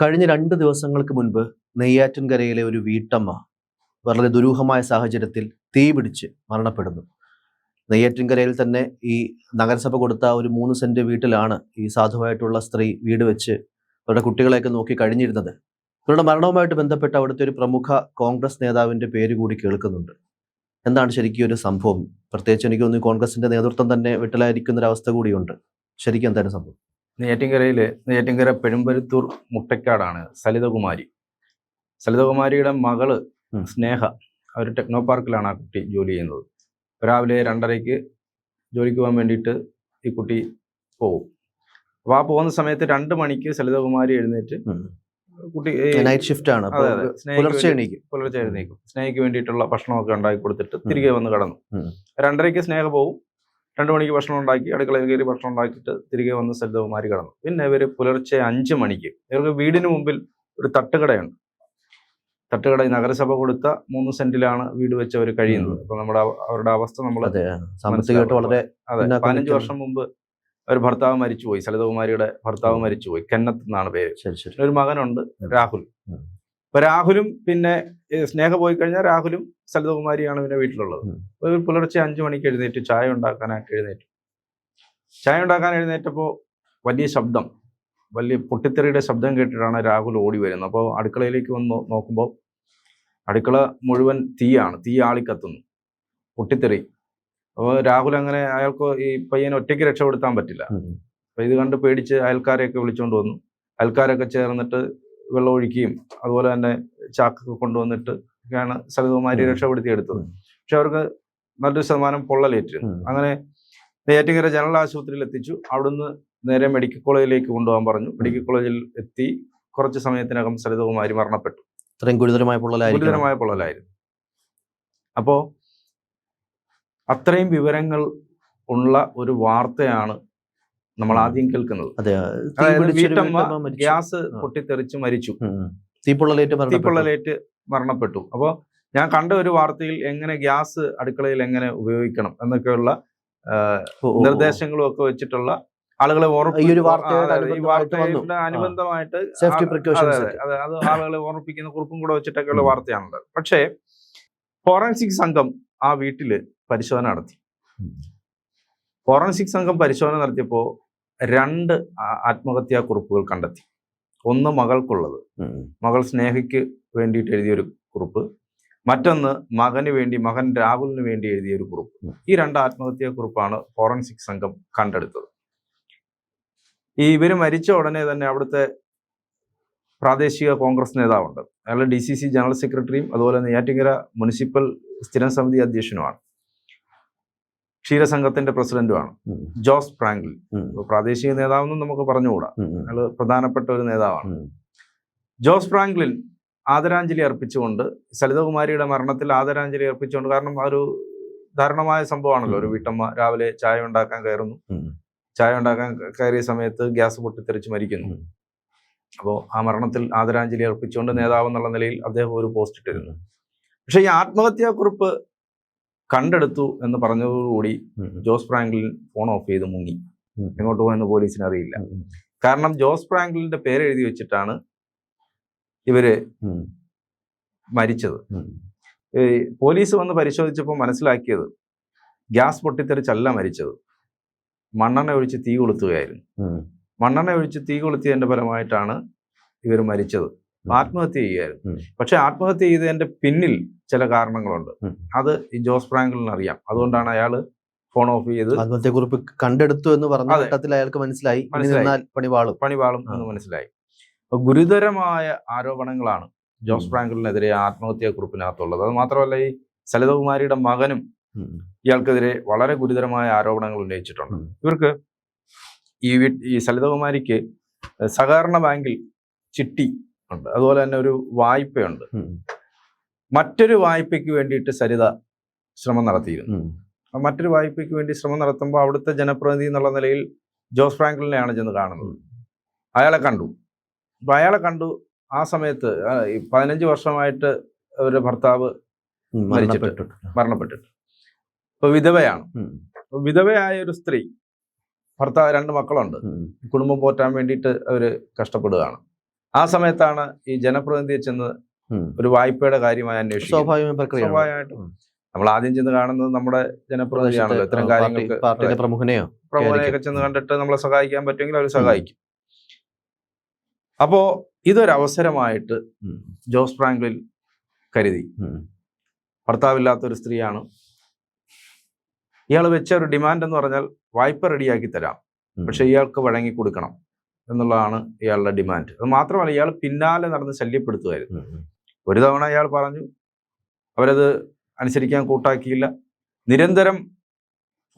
കഴിഞ്ഞ രണ്ട് ദിവസങ്ങൾക്ക് മുൻപ് നെയ്യാറ്റിൻകരയിലെ ഒരു വീട്ടമ്മ വളരെ ദുരൂഹമായ സാഹചര്യത്തിൽ തീ പിടിച്ച് മരണപ്പെടുന്നു. നെയ്യാറ്റിൻകരയിൽ തന്നെ ഈ നഗരസഭ കൊടുത്ത ഒരു മൂന്ന് സെന്റ് വീട്ടിലാണ് ഈ സാധുവായിട്ടുള്ള സ്ത്രീ വീട് വെച്ച് അവരുടെ കുട്ടികളെയൊക്കെ നോക്കി കഴിഞ്ഞിരുന്നത്. ഇവരുടെ മരണവുമായിട്ട് ബന്ധപ്പെട്ട് അവിടുത്തെ ഒരു പ്രമുഖ കോൺഗ്രസ് നേതാവിന്റെ പേര് കൂടി കേൾക്കുന്നുണ്ട്. എന്താണ് ശരിക്കും ഒരു സംഭവം? പ്രത്യേകിച്ച് എനിക്ക് തോന്നുന്നു കോൺഗ്രസിന്റെ നേതൃത്വം തന്നെ വിട്ടലായിരിക്കുന്ന ഒരു അവസ്ഥ കൂടിയുണ്ട്. ശരിക്കും എന്താണ് സംഭവം? നെയ്യാറ്റിൻകരയിൽ നെയ്യാറ്റിൻകര പെരുമ്പരുത്തൂർ മുട്ടക്കാടാണ് സലിതകുമാരി. സലിതകുമാരിയുടെ മകൾ സ്നേഹ അവർ ടെക്നോ പാർക്കിലാണ് ആ കുട്ടി ജോലി ചെയ്യുന്നത്. രാവിലെ രണ്ടരയ്ക്ക് ജോലിക്ക് പോകാൻ വേണ്ടിയിട്ട് ഈ കുട്ടി പോകും അപ്പോൾ ആ പോകുന്ന സമയത്ത് രണ്ട് മണിക്ക് സലിതകുമാരി എഴുന്നേറ്റ് കുട്ടി നൈറ്റ് ഷിഫ്റ്റ് ആണ്. അപ്പൊ പുലർച്ചെ എണീക്കും. പുലർച്ചെ എഴുന്നേക്കും സ്നേഹയ്ക്ക് വേണ്ടിയിട്ടുള്ള ഭക്ഷണമൊക്കെ ഉണ്ടാക്കി കൊടുത്തിട്ട് തിരികെ വന്ന് കടന്നു. രണ്ടരയ്ക്ക് സ്നേഹ പോവും. രണ്ടു മണിക്ക് ഭക്ഷണം ഉണ്ടാക്കി അടുക്കളയിൽ കയറി ഭക്ഷണം ഉണ്ടാക്കിയിട്ട് തിരികെ വന്ന് സരിതകുമാരി കടന്നു. പിന്നെ ഇവർ പുലർച്ചെ അഞ്ച് മണിക്ക് ഇവർക്ക് വീടിന് മുമ്പിൽ ഒരു തട്ടുകടയുണ്ട്. തട്ടുകട നഗരസഭ കൊടുത്ത മൂന്ന് സെന്റിലാണ് വീട് വെച്ച് അവർ കഴിയുന്നത്. അപ്പൊ നമ്മുടെ അവരുടെ അവസ്ഥ നമ്മൾ വളരെ അതെ പതിനഞ്ച് വർഷം മുമ്പ് ഒരു ഭർത്താവ് മരിച്ചുപോയി. സലിതകുമാരിയുടെ ഭർത്താവ് മരിച്ചുപോയി. കെന്നത്ത് എന്നാണ് പേര്. ഒരു മകനുണ്ട്. രാഹുൽ. ഉം. അപ്പൊ രാഹുലും പിന്നെ സ്നേഹ പോയി കഴിഞ്ഞാൽ രാഹുലും സലിതകുമാരിയാണ് പിന്നെ വീട്ടിലുള്ളത്. അപ്പൊ പുലർച്ചെ അഞ്ചു മണിക്ക് എഴുന്നേറ്റ് ചായ ഉണ്ടാക്കാനായിട്ട് എഴുന്നേറ്റു. ചായ ഉണ്ടാക്കാൻ എഴുന്നേറ്റപ്പോൾ വലിയ ശബ്ദം വലിയ പൊട്ടിത്തെറിയുടെ ശബ്ദം കേട്ടിട്ടാണ് രാഹുൽ ഓടി വരുന്നത്. അപ്പോൾ അടുക്കളയിലേക്ക് വന്ന് നോക്കുമ്പോൾ അടുക്കള മുഴുവൻ തീയാണ് തീ ആളിക്കത്തുന്നു പൊട്ടിത്തെറി. അപ്പോൾ രാഹുൽ അങ്ങനെ അയാൾക്ക് ഈ പയ്യനെ ഒറ്റയ്ക്ക് രക്ഷപ്പെടുത്താൻ പറ്റില്ല. അപ്പോൾ അപ്പൊ ഇത് കണ്ട് പേടിച്ച് അയൽക്കാരെയൊക്കെ വിളിച്ചുകൊണ്ട് വന്നു. അയൽക്കാരൊക്കെ ചേർന്നിട്ട് വെള്ളം ഒഴിക്കുകയും അതുപോലെ തന്നെ ചാക്കൊക്കെ കൊണ്ടുവന്നിട്ട് ഒക്കെയാണ് സലിതകുമാരി. രക്ഷപ്പെടുത്തിയെടുത്തത്. പക്ഷെ അവർക്ക് നല്ലൊരു ശതമാനം പൊള്ളലേറ്റ്. അങ്ങനെ നെയ്യാറ്റിങ്കര ജനറൽ ആശുപത്രിയിൽ എത്തിച്ചു. അവിടുന്ന് നേരെ മെഡിക്കൽ കോളേജിലേക്ക് കൊണ്ടുപോകാൻ പറഞ്ഞു. മെഡിക്കൽ കോളേജിൽ എത്തി കുറച്ച് സമയത്തിനകം സലിതകുമാരി മരണപ്പെട്ടു. ഇത്രയും ഗുരുതരമായ പൊള്ളലായിരുന്നു ഗുരുതരമായ പൊള്ളലായിരുന്നു. അപ്പോ അത്രയും വിവരങ്ങൾ ഉള്ള ഒരു വാർത്തയാണ് നമ്മൾ ആദ്യം കേൾക്കുന്നത്. അതായത് വീട്ടമ്മ ഗ്യാസ്. പൊട്ടിത്തെറിച്ച് മരിച്ചു. തീപ്പൊള്ളലേറ്റ് മരണപ്പെട്ടു. തീപ്പൊള്ളലേറ്റ് മരണപ്പെട്ടു. അപ്പോൾ ഞാൻ കണ്ട ഒരു വാർത്തയിൽ എങ്ങനെ ഗ്യാസ് അടുക്കളയിൽ എങ്ങനെ ഉപയോഗിക്കണം എന്നൊക്കെയുള്ള. നിർദ്ദേശങ്ങളും ഒക്കെ വെച്ചിട്ടുള്ള ആളുകളെ ഈ ഒരു വാർത്തയോട് അനുബന്ധമായിട്ട് അതെ, ആളുകളെ ഓർമ്മിപ്പിക്കുന്ന കുറിപ്പും കൂടെ വെച്ചിട്ടൊക്കെയുള്ള. വാർത്തയാണുള്ളത് പക്ഷേ ഫോറൻസിക് സംഘം ആ വീട്ടിൽ പരിശോധന നടത്തി. ഫോറൻസിക് സംഘം പരിശോധന നടത്തിയപ്പോൾ രണ്ട് ആത്മഹത്യാ കുറിപ്പുകൾ കണ്ടെത്തി. ഒന്ന് മകൾക്കുള്ളത്. മകൾ സ്നേഹയ്ക്ക് വേണ്ടിയിട്ട് എഴുതിയൊരു കുറിപ്പ്. മറ്റൊന്ന് മകന് വേണ്ടി മകൻ രാഹുലിന് വേണ്ടി എഴുതിയ ഒരു കുറിപ്പ്. ഈ രണ്ട് ആത്മഹത്യാ കുറിപ്പാണ് ഫോറൻസിക് സംഘം കണ്ടെടുത്തത്. ഈ ഇവർ മരിച്ച ഉടനെ തന്നെ അവിടുത്തെ പ്രാദേശിക കോൺഗ്രസ് നേതാവുണ്ട്. അയാൾ ഡി സി സി ജനറൽ സെക്രട്ടറിയും അതുപോലെ നെയ്യാറ്റിങ്കര മുനിസിപ്പൽ സ്ഥിരം സമിതി അധ്യക്ഷനുമാണ്. ക്ഷീരസംഘത്തിന്റെ പ്രസിഡന്റുമാണ്. ജോസ് ഇപ്പൊ പ്രാദേശിക നേതാവെന്നും നമുക്ക് പറഞ്ഞുകൂടാ. അയാൾ അയാൾ പ്രധാനപ്പെട്ട ഒരു നേതാവാണ്. ജോസ് ഫ്രാങ്ക്ലിൻ ആദരാഞ്ജലി അർപ്പിച്ചുകൊണ്ട് സലിതകുമാരിയുടെ മരണത്തിൽ ആദരാഞ്ജലി അർപ്പിച്ചുകൊണ്ട് കാരണം ആ ഒരു ദാരുണമായ സംഭവമാണല്ലോ. ഒരു വീട്ടമ്മ രാവിലെ ചായ ഉണ്ടാക്കാൻ കയറുന്നു. ചായ ഉണ്ടാക്കാൻ കയറിയ സമയത്ത് ഗ്യാസ് പൊട്ടിത്തെറിച്ച് മരിക്കുന്നു. അപ്പോൾ ആ മരണത്തിൽ ആദരാഞ്ജലി അർപ്പിച്ചുകൊണ്ട് നേതാവ് എന്നുള്ള നിലയിൽ അദ്ദേഹം ഒരു പോസ്റ്റ് ഇട്ടിരുന്നു. പക്ഷേ ഈ ആത്മഹത്യാക്കുറിപ്പ് കണ്ടെടുത്തു എന്ന് പറഞ്ഞതോടുകൂടി ജോസ് ഫ്രാങ്ക്ലിൻ ഫോൺ ഓഫ് ചെയ്ത് മുങ്ങി. എങ്ങോട്ട് പോയെന്ന് പോലീസിന് അറിയില്ല. കാരണം ജോസ് ഫ്രാങ്ക്ലിന്റെ പേര് എഴുതി വെച്ചിട്ടാണ് ഇവർ മരിച്ചത്. പോലീസ് വന്ന് പരിശോധിച്ചപ്പോൾ മനസ്സിലാക്കിയത് ഗ്യാസ് പൊട്ടിത്തെറിച്ചല്ല മരിച്ചത്. മണ്ണെണ്ണ ഒഴിച്ച് തീ കൊളുത്തുകയായിരുന്നു. മണ്ണെണ്ണ ഒഴിച്ച് തീ കൊളുത്തിയതിന്റെ ഫലമായിട്ടാണ് ഇവർ മരിച്ചത്. ആത്മഹത്യ ചെയ്യുകയായിരുന്നു. പക്ഷെ ആത്മഹത്യ ചെയ്തതിന്റെ പിന്നിൽ ചില കാരണങ്ങളുണ്ട്. അത് ഈ ജോസ് ഫ്രാങ്ക്ലിന് അറിയാം. അതുകൊണ്ടാണ് അയാൾ ഫോൺ ഓഫ് ചെയ്ത് ആത്മഹത്യക്കുറിപ്പ് കണ്ടെടുത്തു എന്ന് പറഞ്ഞ. ഘട്ടത്തിൽ അയാൾക്ക് മനസ്സിലായി. പണിവാളും പണിവാളും എന്ന് മനസ്സിലായി. ഗുരുതരമായ ആരോപണങ്ങളാണ് ജോസ് ഫ്രാങ്കിളിനെതിരെ ഫ്രാങ്ക്ലിനെതിരെ ആത്മഹത്യാ കുറിപ്പിനകത്തുള്ളത് അത് മാത്രമല്ല ഈ സലിതകുമാരിയുടെ മകനും ഇയാൾക്കെതിരെ വളരെ ഗുരുതരമായ ആരോപണങ്ങൾ ഉന്നയിച്ചിട്ടുണ്ട്. ഇവർക്ക് ഈ ഈ സലിതകുമാരിക്ക് സഹകരണ ബാങ്കിൽ ചിട്ടി ഉണ്ട്. അതുപോലെ തന്നെ ഒരു വായ്പയുണ്ട്. മറ്റൊരു വായ്പയ്ക്ക് വേണ്ടിയിട്ട് സരിത ശ്രമം നടത്തിയിരുന്നു. മറ്റൊരു വായ്പയ്ക്ക് വേണ്ടി ശ്രമം നടത്തുമ്പോൾ അവിടുത്തെ ജനപ്രതിനിധി എന്നുള്ള നിലയിൽ ജോസ് ഫ്രാങ്ക്ലിനെയാണ് ചെന്ന് കാണുന്നത്. അയാളെ കണ്ടു. അപ്പൊ അയാളെ കണ്ടു. ആ സമയത്ത് പതിനഞ്ച് വർഷമായിട്ട് അവരുടെ ഭർത്താവ് മരിച്ചിട്ട്. മരണപ്പെട്ടു മരണപ്പെട്ടിട്ട്. ഇപ്പൊ വിധവയാണ്. വിധവയായ ഒരു സ്ത്രീ ഭർത്താവ് രണ്ട് മക്കളുണ്ട്. കുടുംബം പോറ്റാൻ വേണ്ടിയിട്ട് അവർ കഷ്ടപ്പെടുകയാണ്. ആ സമയത്താണ് ഈ ജനപ്രതിനിധിയെ ചെന്ന് ഒരു വായ്പയുടെ കാര്യമായി പ്രക്രിയയാണ് സ്വാഭാവികമായിട്ടും. നമ്മൾ ആദ്യം ചെന്ന് കാണുന്നത് നമ്മുടെ ജനപ്രതിനിധിയാണല്ലോ. ഇത്തരം കാര്യങ്ങൾക്ക് പ്രമുഖനെയോ പ്രമുഖനെയൊക്കെ ചെന്ന് കണ്ടിട്ട് നമ്മളെ സഹായിക്കാൻ പറ്റുമെങ്കിൽ അവർ സഹായിക്കും. അപ്പോ ഇതൊരവസരമായിട്ട് ജോസ് ഫ്രാങ്ക്ലിൻ കരുതി. ഭർത്താവില്ലാത്ത ഒരു സ്ത്രീയാണ്. ഇയാൾ വെച്ച ഒരു ഡിമാൻഡ് എന്ന് പറഞ്ഞാൽ വായ്പ റെഡിയാക്കി തരാം. പക്ഷെ ഇയാൾക്ക് വഴങ്ങി കൊടുക്കണം. എന്നുള്ളതാണ് ഇയാളുടെ ഡിമാൻഡ് അത് മാത്രമല്ല ഇയാൾ പിന്നാലെ നടന്ന് ശല്യപ്പെടുത്തുമായിരുന്നു. ഒരു തവണ ഇയാൾ പറഞ്ഞു അവരത് അനുസരിക്കാൻ കൂട്ടാക്കിയില്ല. നിരന്തരം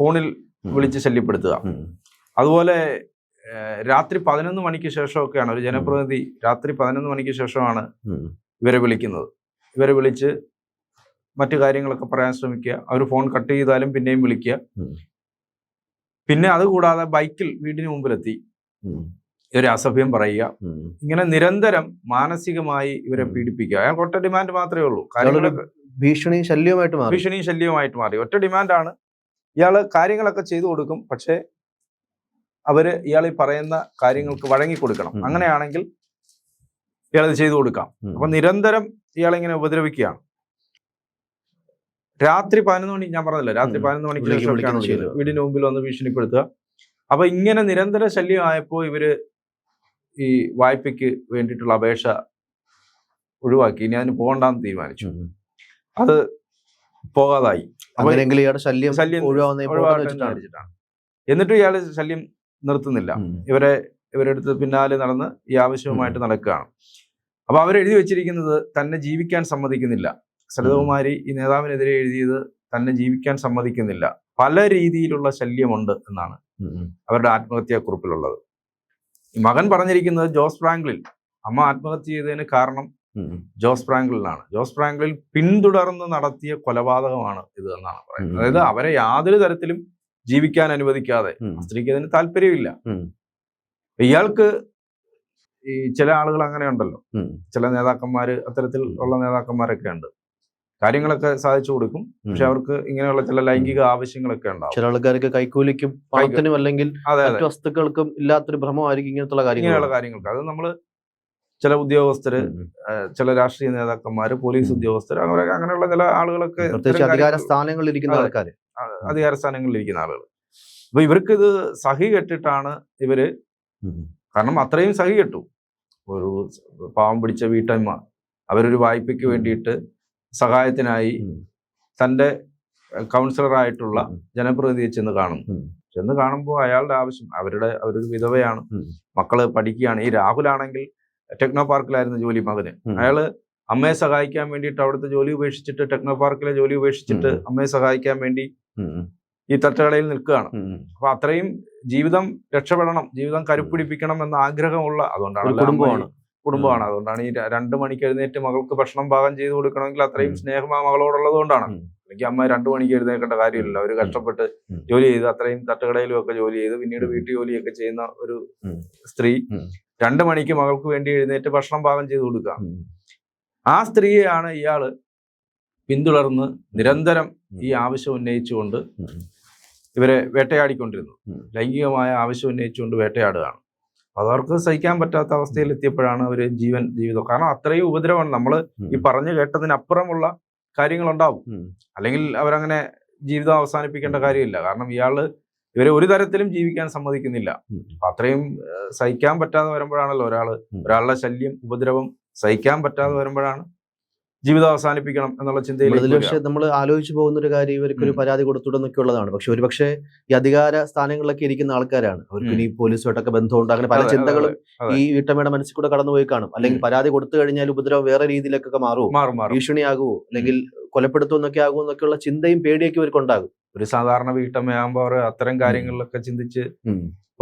ഫോണിൽ. വിളിച്ച് ശല്യപ്പെടുത്തുക. അതുപോലെ രാത്രി പതിനൊന്ന് മണിക്ക് ശേഷമൊക്കെയാണ് ഒരു ജനപ്രതിനിധി രാത്രി പതിനൊന്ന് മണിക്ക് ശേഷമാണ് ഇവരെ വിളിക്കുന്നത്. ഇവരെ വിളിച്ച് മറ്റു കാര്യങ്ങളൊക്കെ പറയാൻ ശ്രമിക്കുക. അവർ ഫോൺ കട്ട് ചെയ്താലും പിന്നെയും വിളിക്കുക. പിന്നെ അതുകൂടാതെ ബൈക്കിൽ വീടിന് മുമ്പിലെത്തി. ഒരു അസഭ്യം പറയുക. ഇങ്ങനെ നിരന്തരം മാനസികമായി ഇവരെ. പീഡിപ്പിക്കുക. അയാൾക്ക് ഒറ്റ ഡിമാൻഡ് മാത്രമേ ഉള്ളൂ. കാര്യങ്ങളൊക്കെ ഭീഷണി ശല്യവുമായിട്ട് മാറി. ഭീഷണിയും ശല്യവുമായിട്ട് മാറി. ഒറ്റ ഡിമാൻഡാണ് ഇയാൾ കാര്യങ്ങളൊക്കെ ചെയ്തു കൊടുക്കും. പക്ഷേ അവർ ഇയാൾ ഈ പറയുന്ന കാര്യങ്ങൾക്ക് വഴങ്ങി കൊടുക്കണം. അങ്ങനെയാണെങ്കിൽ ഇയാൾ ഇത് ചെയ്തു കൊടുക്കാം. അപ്പൊ നിരന്തരം ഇയാളിങ്ങനെ ഉപദ്രവിക്കുകയാണ്. രാത്രി പതിനൊന്ന് മണി ഞാൻ പറഞ്ഞില്ല രാത്രി. പതിനൊന്ന് മണിക്ക്. വീടിന് മുമ്പിൽ വന്ന് ഭീഷണിപ്പെടുത്തുക. അപ്പൊ ഇങ്ങനെ നിരന്തര ശല്യമായപ്പോ ഇവർ ഈ വായ്പയ്ക്ക് വേണ്ടിയിട്ടുള്ള അപേക്ഷ ഒഴിവാക്കി. ഇനി അതിന് പോകണ്ടെന്ന് തീരുമാനിച്ചു. അത് പോകാതായി. ഇയാളുടെ ശല്യം എന്നിട്ടും ഇയാൾ ശല്യം നിർത്തുന്നില്ല. ഇവരെ ഇവരെടുത്ത് പിന്നാലെ നടന്ന് ഈ ആവശ്യവുമായിട്ട് നടക്കുകയാണ്. അപ്പൊ അവരെഴുതി വെച്ചിരിക്കുന്നത് തന്നെ ജീവിക്കാൻ സമ്മതിക്കുന്നില്ല. സരിതകുമാരി ഈ നേതാവിനെതിരെ എഴുതിയത് തന്നെ ജീവിക്കാൻ സമ്മതിക്കുന്നില്ല. പല രീതിയിലുള്ള ശല്യമുണ്ട് എന്നാണ്. അവരുടെ ആത്മഹത്യാക്കുറിപ്പിലുള്ളത്. മകൻ പറഞ്ഞിരിക്കുന്നത് ജോസ് ഫ്രാങ്ക്ലിൻ അമ്മ ആത്മഹത്യ ചെയ്തതിന് കാരണം ജോസ് ഫ്രാങ്ക്ലിനാണ് ജോസ് ഫ്രാങ്ക്ലിൻ പിന്തുടർന്ന് നടത്തിയ കൊലപാതകമാണ് ഇത് എന്നാണ് പറയുന്നത്. അതായത് അവരെ യാതൊരു തരത്തിലും ജീവിക്കാൻ അനുവദിക്കാതെ സ്ത്രീക്ക് അതിന് താല്പര്യമില്ല. ഇയാൾക്ക് ഈ ചില ആളുകൾ അങ്ങനെ ഉണ്ടല്ലോ ചില നേതാക്കന്മാര് അത്തരത്തിൽ ഉള്ള നേതാക്കന്മാരൊക്കെ ഉണ്ട്. കാര്യങ്ങളൊക്കെ സാധിച്ചു കൊടുക്കും. പക്ഷെ അവർക്ക് ഇങ്ങനെയുള്ള ചില ലൈംഗിക ആവശ്യങ്ങളൊക്കെ ഉണ്ടാവും. ചില ആൾക്കാർക്ക് കൈക്കൂലിക്കും പണത്തിനും അല്ലെങ്കിൽ വസ്തുക്കൾക്കും ഇല്ലാത്തൊരു ഭ്രമമായിരിക്കും ഇങ്ങനത്തെ ഇങ്ങനെയുള്ള കാര്യങ്ങൾ കാര്യങ്ങൾക്ക്. അത് നമ്മൾ ചില ഉദ്യോഗസ്ഥര് ചില രാഷ്ട്രീയ നേതാക്കന്മാര് പോലീസ് ഉദ്യോഗസ്ഥര് ഉദ്യോഗസ്ഥർ അങ്ങനെ അങ്ങനെയുള്ള ചില ആളുകളൊക്കെ അധികാര സ്ഥാനങ്ങളിലിരിക്കുന്ന സ്ഥാനങ്ങളിൽ ഇരിക്കുന്ന അതെ. ആൾക്കാര്. അധികാര സ്ഥാനങ്ങളിൽ ഇരിക്കുന്ന ആളുകൾ അപ്പൊ ഇവർക്ക് ഇത് സഹി കെട്ടിട്ടാണ് ഇവർ. കാരണം അത്രയും സഹി കെട്ടു. ഒരു പാവം പിടിച്ച വീട്ടമ്മ. അവരൊരു വായ്പയ്ക്ക് വേണ്ടിയിട്ട് സഹായത്തിനായി തന്റെ തന്റെ കൗൺസിലറായിട്ടുള്ള ജനപ്രതിനിധിയെ ചെന്ന് കാണുന്നു ഉം. ചെന്ന് കാണുമ്പോൾ അയാളുടെ ആവശ്യം അവരുടെ അവരൊരു വിധവയാണ്. മക്കൾ പഠിക്കുകയാണ്. ഈ രാഹുലാണെങ്കിൽ ടെക്നോ പാർക്കിലായിരുന്നു ജോലി മകന്. അയാൾ അമ്മയെ സഹായിക്കാൻ വേണ്ടിയിട്ട് അവിടുത്തെ ജോലി ഉപേക്ഷിച്ചിട്ട് ടെക്നോ പാർക്കിലെ ജോലി ഉപേക്ഷിച്ചിട്ട് അമ്മയെ സഹായിക്കാൻ വേണ്ടി. ഈ തട്ടുകടയിൽ നിൽക്കുകയാണ്. അപ്പൊ അത്രയും ജീവിതം രക്ഷപ്പെടണം ജീവിതം കരുപ്പിടിപ്പിക്കണം എന്ന ആഗ്രഹമുള്ള അതുകൊണ്ടാണ് കുടുംബമാണ്. കുടുംബമാണ്. അതുകൊണ്ടാണ് ഈ രണ്ടു മണിക്ക് എഴുന്നേറ്റ് മകൾക്ക് ഭക്ഷണം പാകം ചെയ്ത് കൊടുക്കണമെങ്കിൽ അത്രയും. സ്നേഹം ആ മകളോടുള്ളത് കൊണ്ടാണ്. അല്ലെങ്കിൽ അമ്മ രണ്ടു മണിക്ക് എഴുന്നേൽക്കേണ്ട കാര്യമില്ല അവർ കഷ്ടപ്പെട്ട് ജോലി ചെയ്ത് അത്രയും തട്ടുകടയിലും ഒക്കെ ജോലി ചെയ്ത് പിന്നീട്. വീട്ടു ജോലിയൊക്കെ ചെയ്യുന്ന ഒരു സ്ത്രീ രണ്ടു രണ്ട് മണിക്ക് മകൾക്ക് വേണ്ടി എഴുന്നേറ്റ് ഭക്ഷണം പാകം ചെയ്ത് കൊടുക്കുക. ആ സ്ത്രീയാണ് ഇയാൾ പിന്തുടർന്ന് നിരന്തരം ഈ ആവശ്യം ഉന്നയിച്ചുകൊണ്ട് ഇവരെ വേട്ടയാടിക്കൊണ്ടിരുന്നു ലൈംഗികമായ ആവശ്യം ഉന്നയിച്ചുകൊണ്ട് വേട്ടയാടുകയാണ്. അവർക്ക് സഹിക്കാൻ പറ്റാത്ത അവസ്ഥയിൽ എത്തിയപ്പോഴാണ് അവർ ജീവൻ ജീവിതം. കാരണം അത്രയും ഉപദ്രവമാണ്. നമ്മൾ ഈ പറഞ്ഞു കേട്ടതിനപ്പുറമുള്ള കാര്യങ്ങളുണ്ടാവും. അല്ലെങ്കിൽ അവരങ്ങനെ ജീവിതം അവസാനിപ്പിക്കേണ്ട കാര്യമില്ല. കാരണം ഇയാൾ ഇവരെ ഒരു തരത്തിലും ജീവിക്കാൻ സമ്മതിക്കുന്നില്ല. അത്രയും സഹിക്കാൻ പറ്റാതെ വരുമ്പോഴാണല്ലോ ഒരാൾ. ഒരാളുടെ ശല്യം ഉപദ്രവം സഹിക്കാൻ പറ്റാതെ വരുമ്പോഴാണ് ജീവിതം അവസാനിപ്പിക്കണം എന്നുള്ള ചിന്തയിൽ പക്ഷേ നമ്മൾ ആലോചിച്ചു പോകുന്ന ഒരു കാര്യം ഇവർക്ക് ഒരു. പരാതി കൊടുത്തുവിടുന്നൊക്കെ ഉള്ളതാണ് പക്ഷെ ഒരുപക്ഷെ ഈ അധികാര സ്ഥാനങ്ങളിലൊക്കെ ഇരിക്കുന്ന ആൾക്കാരാണ്. അവർക്ക് ഈ ഇനി പോലീസുമായിട്ടൊക്കെ ബന്ധമുണ്ട്. അങ്ങനെ പല ചിന്തകളും ഈ വീട്ടമ്മയുടെ മനസ്സിൽ കൂടെ കടന്നുപോയി കാണും. അല്ലെങ്കിൽ പരാതി കൊടുത്തു കഴിഞ്ഞാൽ ഉപദ്രവം വേറെ രീതിയിലൊക്കെ മാറുമോ മാറും മാറും. ഭീഷണിയാകുമോ അല്ലെങ്കിൽ കൊലപ്പെടുത്തുമെന്നൊക്കെ ആകുമോ എന്നൊക്കെയുള്ള ചിന്തയും പേടിയൊക്കെ ഇവർക്കുണ്ടാകും. ഒരു സാധാരണ വീട്ടമ്മയാകുമ്പോൾ അവർ അത്തരം കാര്യങ്ങളിലൊക്കെ ചിന്തിച്ച്.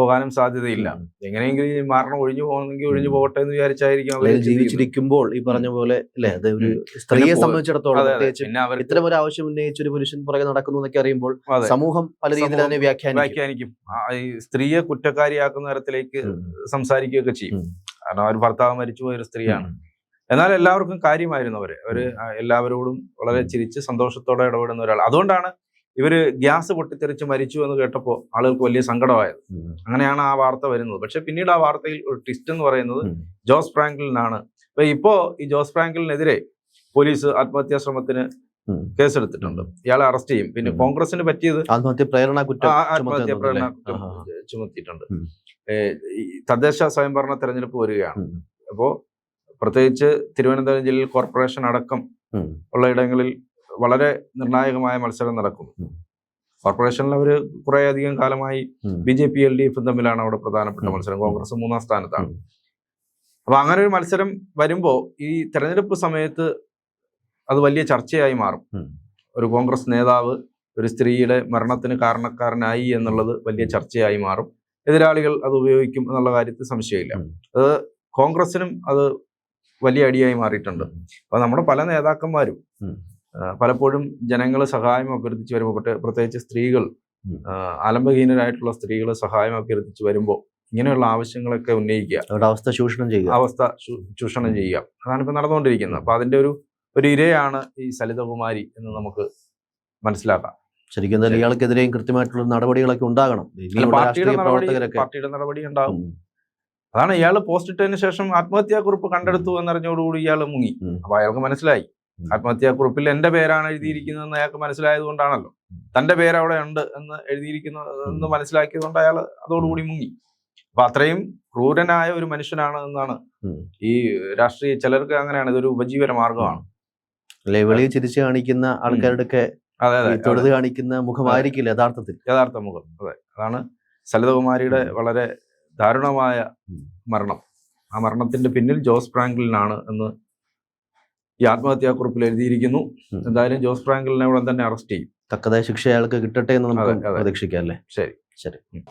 പോകാനും സാധ്യതയില്ല. എങ്ങനെയെങ്കിലും മരണം ഒഴിഞ്ഞു പോകണമെങ്കിൽ ഒഴിഞ്ഞു. പോകട്ടെ എന്ന് വിചാരിച്ചായിരിക്കും അവർ ജീവിച്ചിരിക്കുമ്പോൾ ഈ പറഞ്ഞ പോലെ അല്ലെ? അത് ഒരു സ്ത്രീയെ സംബന്ധിച്ചിടത്തോളം ഇത്തരം ഒരു ആവശ്യം ഉന്നയിച്ച് ഒരു പുരുഷൻ പുറകെ നടക്കുന്നു എന്നൊക്കെ അറിയുമ്പോൾ സമൂഹം പല രീതിയിൽ തന്നെ അതിനെ വ്യാഖ്യാനിക്കും. സ്ത്രീയെ കുറ്റക്കാരിയാക്കുന്ന തരത്തിലേക്ക്. സംസാരിക്കുകയൊക്കെ ചെയ്യും. കാരണം അവർ ഭർത്താവ് മരിച്ചുപോയ ഒരു സ്ത്രീയാണ് എന്നാൽ എല്ലാവർക്കും കാര്യമായിരുന്നു അവർ. അവർ എല്ലാവരോടും വളരെ ചിരിച്ച് സന്തോഷത്തോടെ ഇടപെടുന്ന ഒരാൾ അതുകൊണ്ടാണ് ഇവർ ഗ്യാസ് പൊട്ടിത്തെറിച്ച് മരിച്ചു എന്ന് കേട്ടപ്പോൾ ആളുകൾക്ക് വലിയ സങ്കടമായത്. അങ്ങനെയാണ് ആ വാർത്ത വരുന്നത്. പക്ഷെ പിന്നീട് ആ വാർത്തയിൽ ഒരു ട്വിസ്റ്റ് എന്ന് പറയുന്നത് ജോസ് ഫ്രാങ്ക്ലിനാണ് അപ്പൊ ഇപ്പോ ഈ ജോസ് ഫ്രാങ്ക്ലിനെതിരെ പോലീസ് ആത്മഹത്യാ ശ്രമത്തിന്. കേസെടുത്തിട്ടുണ്ട്. ഇയാളെ അറസ്റ്റ് ചെയ്യും. പിന്നെ. കോൺഗ്രസിന് പറ്റിയത് ആത്മഹത്യ പ്രേരണ കുറ്റം ആത്മഹത്യ പ്രേരണ കുറ്റം ചുമത്തിയിട്ടുണ്ട്. തദ്ദേശ സ്വയംഭരണ തെരഞ്ഞെടുപ്പ് വരികയാണ്. അപ്പോൾ അപ്പോ പ്രത്യേകിച്ച് തിരുവനന്തപുരം ജില്ലയിൽ കോർപ്പറേഷൻ അടക്കം ഉള്ള ഇടങ്ങളിൽ വളരെ നിർണായകമായ മത്സരം നടക്കും കോർപ്പറേഷനിൽ അവർ കുറെ അധികം കാലമായി. B J P L D എഫും തമ്മിലാണ് അവിടെ പ്രധാനപ്പെട്ട മത്സരം. കോൺഗ്രസ് മൂന്നാം സ്ഥാനത്താണ്. അപ്പൊ അങ്ങനെ ഒരു മത്സരം വരുമ്പോ ഈ തെരഞ്ഞെടുപ്പ് സമയത്ത് അത് വലിയ ചർച്ചയായി മാറും. ഒരു കോൺഗ്രസ് നേതാവ് ഒരു സ്ത്രീയുടെ മരണത്തിന് കാരണക്കാരനായി എന്നുള്ളത് വലിയ ചർച്ചയായി മാറും. എതിരാളികൾ അത് ഉപയോഗിക്കും എന്നുള്ള കാര്യത്തിൽ സംശയമില്ല. അത് കോൺഗ്രസിനും അത് വലിയ അടിയായി മാറിയിട്ടുണ്ട്. അപ്പൊ നമ്മുടെ പല നേതാക്കന്മാരും പലപ്പോഴും ജനങ്ങൾ സഹായം അഭ്യർത്ഥിച്ച് വരുമ്പോൾ പ്രത്യേക- പ്രത്യേകിച്ച് സ്ത്രീകൾ അലംബഹീനരായിട്ടുള്ള ആലംബഹീനരായിട്ടുള്ള സ്ത്രീകൾ സഹായം അഭ്യർത്ഥിച്ച് വരുമ്പോൾ ഇങ്ങനെയുള്ള ആവശ്യങ്ങളൊക്കെ ഉന്നയിക്കുക. അവരുടെ അവസ്ഥ ചൂഷണം ചെയ്യുക. അവസ്ഥ ചൂഷണം ചെയ്യുക. അതാണ് ഇപ്പൊ നടന്നുകൊണ്ടിരിക്കുന്നത്. അപ്പൊ അതിന്റെ ഒരു ഒരു ഇരയാണ് ഈ സലിതകുമാരി എന്ന് നമുക്ക് മനസ്സിലാക്കാം. ശരിക്കും ഇയാൾക്കെതിരെയും കൃത്യമായിട്ടുള്ള നടപടികളൊക്കെ ഉണ്ടാകണം. പാർട്ടിയുടെ നടപടി പ്രവർത്തകരൊക്കെ. പാർട്ടിയുടെ നടപടി ഉണ്ടാവും ഉം. അതാണ് ഇയാൾ പോസ്റ്റ് ഇട്ടതിന് ശേഷം ആത്മഹത്യാക്കുറിപ്പ് കണ്ടെടുത്തു എന്നറിഞ്ഞോടുകൂടി ഇയാൾ മുങ്ങി. അപ്പൊ അയാൾക്ക് മനസ്സിലായി. ആത്മഹത്യാക്കുറിപ്പിൽ എന്റെ പേരാണ് എഴുതിയിരിക്കുന്നതെന്ന് അയാൾക്ക് മനസ്സിലായത് കൊണ്ടാണല്ലോ തന്റെ പേര് അവിടെ ഉണ്ട് എന്ന് എഴുതിയിരിക്കുന്നു എന്ന് മനസ്സിലാക്കിയത് കൊണ്ട് അയാൾ അതോടുകൂടി മുങ്ങി. അപ്പൊ അത്രയും ക്രൂരനായ ഒരു മനുഷ്യനാണ് എന്നാണ് ഈ രാഷ്ട്രീയ ചിലർക്ക് അങ്ങനെയാണ് ഇതൊരു ഉപജീവന മാർഗമാണ് അല്ലെ വെളിയിൽ ചിരിച്ച് കാണിക്കുന്ന ആൾക്കാരുടെയൊക്കെ അതെ അതെ. തൊഴുത് കാണിക്കുന്ന മുഖമായിരിക്കില്ല യഥാർത്ഥത്തിൽ? യഥാർത്ഥ മുഖം. അതെ. അതാണ് സലിതകുമാരിയുടെ വളരെ ദാരുണമായ മരണം. ആ മരണത്തിന്റെ പിന്നിൽ ജോസ് ഫ്രാങ്ക്ലിനാണ് എന്ന് ഈ ആത്മഹത്യാക്കുറിപ്പിൽ എഴുതിയിരിക്കുന്നു. എന്തായാലും ജോസ് ഫ്രാങ്കിളിനെ ഉടൻ തന്നെ അറസ്റ്റ് ചെയ്യും. തക്കതായ ശിക്ഷ അയാൾക്ക് കിട്ടട്ടെ എന്ന് നമുക്ക്. പ്രതീക്ഷിക്കാം അല്ലേ? ശരി. ശരി.